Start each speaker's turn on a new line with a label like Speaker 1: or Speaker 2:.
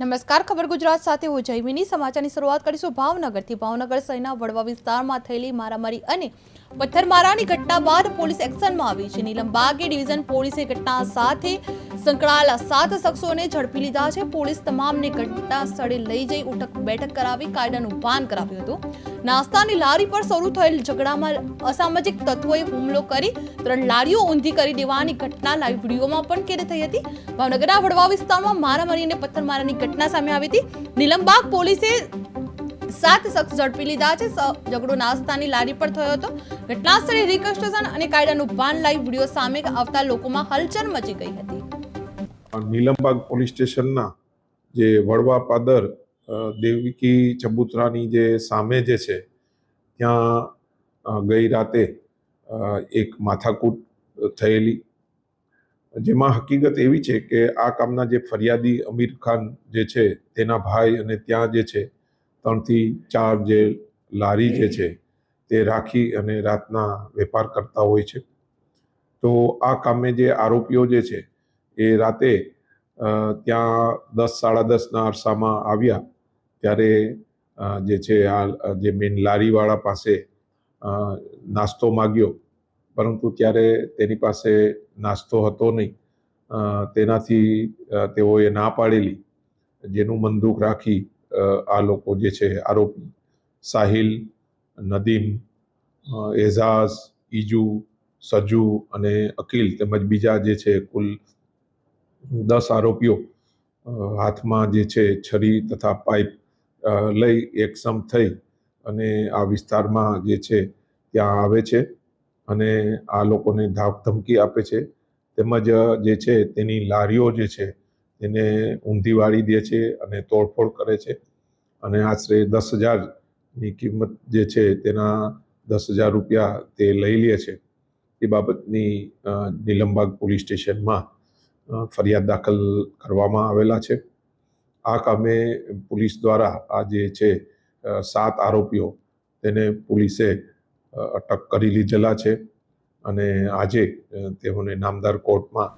Speaker 1: નમસ્કાર, ખબર ગુજરાત સાથે હું જયમીની. સમાચારની શરૂઆત કરીશું ભાવનગરથી. ભાવનગર શહેરના વડવા વિસ્તારમાં થયેલી મારામારી અને પથ્થરમારાની ઘટના બાદ પોલીસ એક્શનમાં આવી છે. નીલમબાગે ડિવિઝન પોલીસે ઘટના સાથે સંકળાયેલા સાત શખ્સોને ઝડપી લીધા છે. પોલીસ તમામને ઘટના સ્થળે લઈ જઈ ઉઠક બેઠક કરાવી કાયદાનું ભાન કરાવ્યું હતું. નાસ્તાની લારી પર શરૂ થયેલ ઝઘડામાં અસામાજિક તત્વોએ હુમલો કરી ત્રણ લારીઓ ઊંધી કરી દેવાની ઘટના લાઈવ વિડીયોમાં પણ કેદ થઈ હતી. ભાવનગરના વડવા વિસ્તારમાં મારામારી અને પથ્થરમારાની ઘટના સામે આવી હતી. નિલમબાગ પોલીસે સાત શખ્સ ઝડપી લીધા છે. ઝઘડો નાસ્તાની લારી પર થયો હતો. ઘટના સ્થળે રિકન્સ્ટ્રક્શન અને કાયદાનું ભાન લાઈવ વીડિયો સામે આવતા લોકોમાં હલચલ મચી ગઈ હતી.
Speaker 2: નિલમબાગ પોલીસ સ્ટેશનના જે વડવા પાદર દેવિકી ચબુતરાની જે સામે જે છે, ત્યાં ગઈ રાતે એક માથાકૂટ થયેલી જેમાં હકીકત એવી છે કે આ કામના જે ફરિયાદી અમીર ખાન જે છે, તેના ભાઈ અને ત્યાં જે છે, ત્રણથી ચાર જે લારી જે છે, તે રાખી અને રાતના વેપાર કરતા હોય છે. તો આ કામે જે આરોપીઓ જે છે, એ રાતે ત્યાં દસ, સાડા દસના અરસામાં આવ્યા. ત્યારે જે છે, આ, જે મેન લારીવાળા પાસે નાસ્તો માગ્યો. પરંતુ ત્યારે તેની પાસે નાસ્તો હતો નહીં. તેનાથી તેઓએ ના પાડેલી જેનું બંદૂક રાખી આ લોકો જે છે, આરોપી સાહિલ, નદીમ એઝાઝ, ઈજુ, સજુ અને અકીલ તેમજ બીજા જે છે, કુલ દસ આરોપીઓ હાથમાં જે છે, છરી તથા પાઇપ લઈ એકસમ થઈ અને આ વિસ્તારમાં જે છે, ત્યાં આવે છે. અને આ લોકોને ધાક ધમકી આપે છે. તેમજ જે છે તેની લારીઓ જે છે તેને ઊંધી વાળી દે છે અને તોડફોડ કરે છે. અને આશરે દસ હજારની કિંમત જે છે તેના દસ હજાર રૂપિયા તે લઈ લે છે. એ બાબતની નીલમબાગ પોલીસ સ્ટેશનમાં ફરિયાદ દાખલ કરવામાં આવેલા છે. આ કામે પોલીસ દ્વારા આ જે છે સાત આરોપીઓ તેને પોલીસે અટક કરી લીધેલા છે. અને આજે તેઓને નામદાર કોર્ટમાં